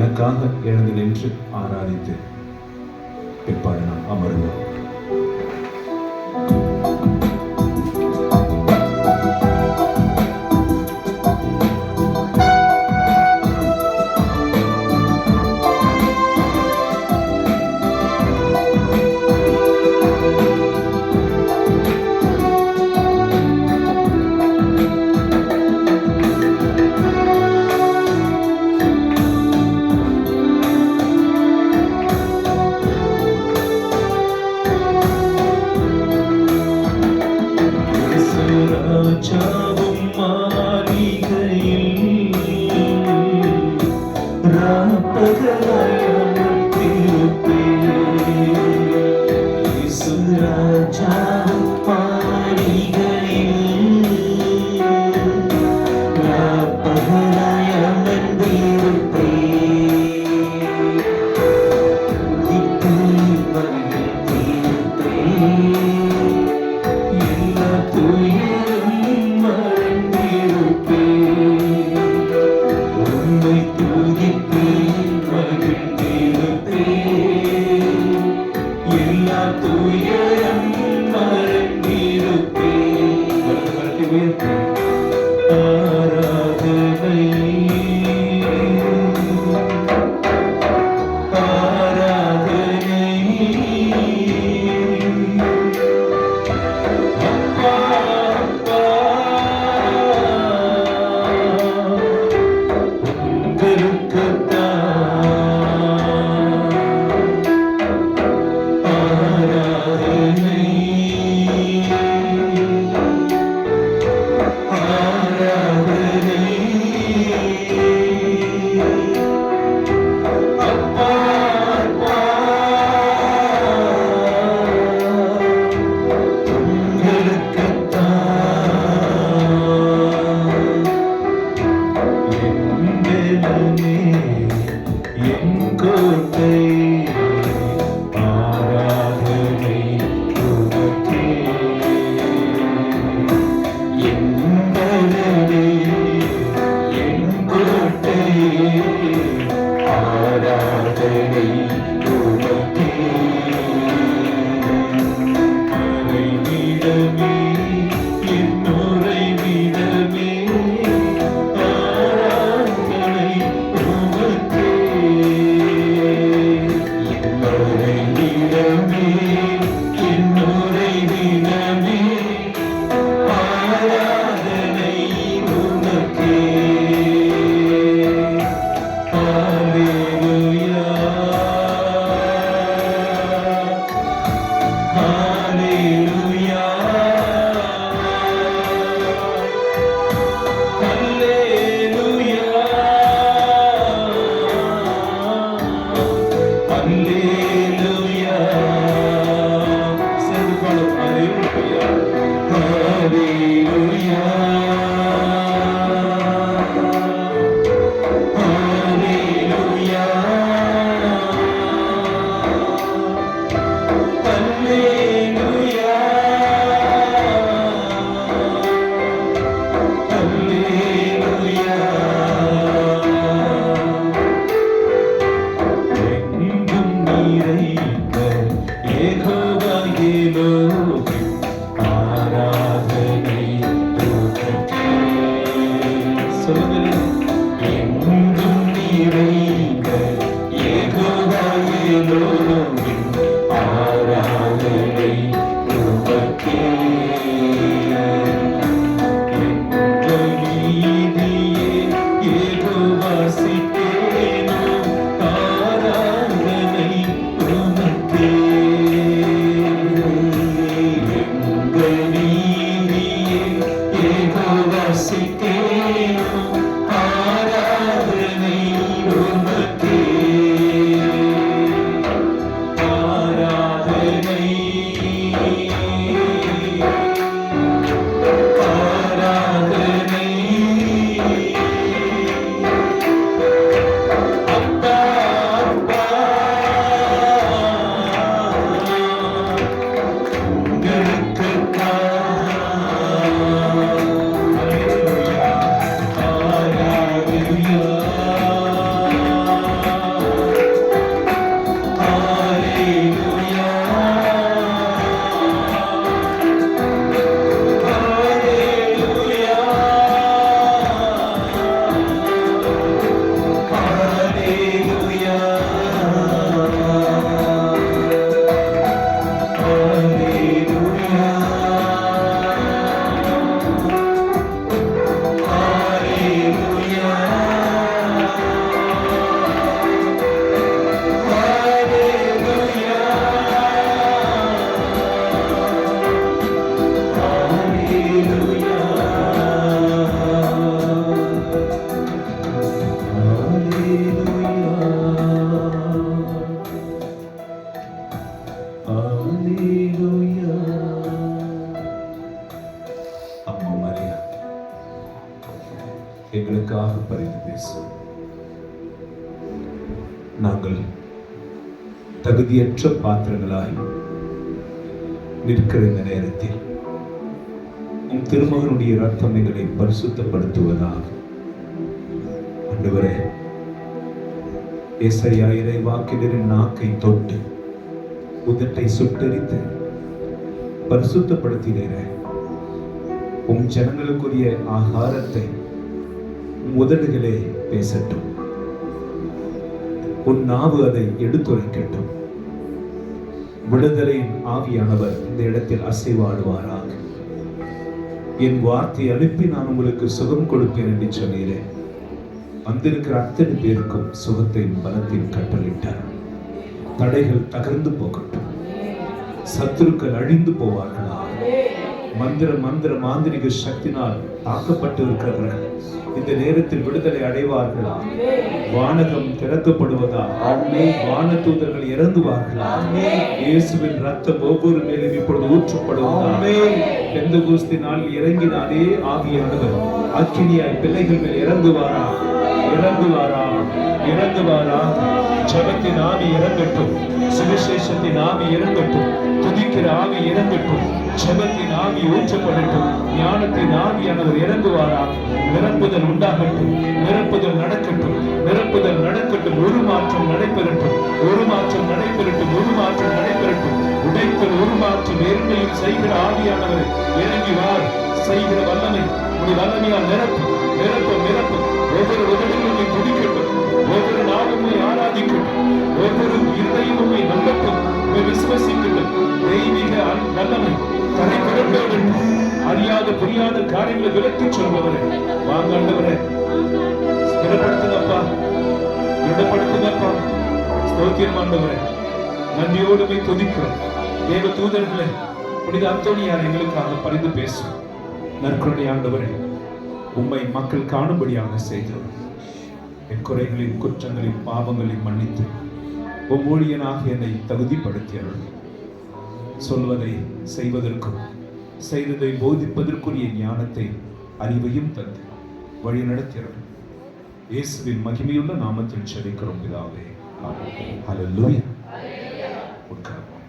எனக்காக எழுந்து நின்று ஆராதித்து பிற்பாடு நாம் அமருவோம். Israel. Rei Vivente. எங்களுக்காக பரிந்து பேசும் நாங்கள் தகுதியற்ற பாத்திரங்களாய் நிற்கிற இந்த நேரத்தில் உன் திருமகனுடைய ரத்தம் எங்களை பரிசுத்தப்படுத்துவதாக. அன்றுவரே ஏசையா இறைவாக்கினரின் நாக்கை தொட்டு உதட்டை சுட்டரித்து பரிசுத்தப்படுத்தினேன் உம் ஜனங்களுக்குரிய ஆகாரத்தை உதடுகளே பேசட்டும். உன் நாவு அதை எடுத்துரைக்கட்டும். விடுதலையின் ஆவியானவர் இந்த இடத்தில் அசைவாடுவாராக. என் வார்த்தை அனுப்பி நான் உங்களுக்கு சுகம் கொடுப்பேன் என்று சொன்னீரேன் வந்திருக்கிற அத்தனை பேருக்கும் சுகத்தையும் பலத்தையும் கட்டளிட்டார். தடைகள் தகர்ந்து போகட்டும். சத்துருக்கள் அழிந்து போவார்கள். மந்திர மந்திர மாந்திரிக சக்தினால் தாக்கப்பட்டு இருக்கிறவர்கள் இந்த நேரத்தில் விடுதலை அடைவார்களா? வானகம் திறக்கப்படுவதா? வானதூதர்கள் இறங்குவார்களா? இயேசுவின் ரத்தம் ஒவ்வொரு மேலும் இப்பொழுது ஊற்றப்படுவதா? எந்த குஸ்தி நாளில் இறங்கினாலே ஆவியானவர் அக்கினியாய் பிள்ளைகள் மேல் இறங்குவாரா? இறங்குவாரா? இறங்குவாரா? ஜபத்தின் ஆவி இறங்கட்டும் சுவிசேஷத்தின் ஆவி இறங்கட்டும் துதிக்கிற ஆவி இறங்கட்டும் ஜபத்தின் ஆவி ஊற்றப்படட்டும் ஞானத்தின் ஆவியானவர் இறங்குவாரா நிரப்புதல் உண்டாகட்டும் நிரப்புதல் நடக்கட்டும் நிரப்புதல் நடக்கட்டும் ஒரு மாற்றம் நடைபெறட்டும் ஒரு மாற்றம் நடைபெறட்டும் ஒரு மாற்றம் நடைபெறட்டும். உடைத்தல் ஒரு மாற்றம் எருமையில் செய்கிற ஆவியானவர் இறங்கி வார் செய்கிற வல்லமை உடைய வல்லமையால் நிரப்பு நிரப்பு நிரப்பு. ஒவ்வொரு உதவியும் உதவிகளுமே துடிக்கட்டும் ஒவ்வொரு நாளும் நாளுமே ஆராதிக்கட்டும். ஒவ்வொரு இருதையும் உண்மை நம்பட்டும். உண்மை விசுவசிக்கட்டும். தெய்வீக நல்லமை. வல்லமை கரை அறியாத புரியாத காரியங்களை விலக்கி சொல்பவரே. வாங்காண்டவரே ஸ்திரப்படுத்துங்கப்பா. திடப்படுத்துங்கப்பா. ஸ்தோத்திரம் நன்றியோடு போய் துதிக்கிறோம். தேவ தூதர்களே புனித அத்தோணியார் எங்களுக்காக பரிந்து பேசும். நற்கொடை ஆண்டவரே. உம்மை மக்கள் காணும்படியாக செய்கிறோம். என் குறைகளின் குற்றங்களின் பாவங்களையும் மன்னித்து உம் ஊழியனாக என்னை தகுதிப்படுத்தியருள் சொல்வதை செய்வதற்கும் செய்ததை போதிப்பதற்குரிய ஞானத்தை அறிவையும் தந்து வழி நடத்தியருள் இயேசுவின் மகிமையுள்ள நாமத்தில் செபிக்கிறோம் இதாவே ஆமென். உட்காரம்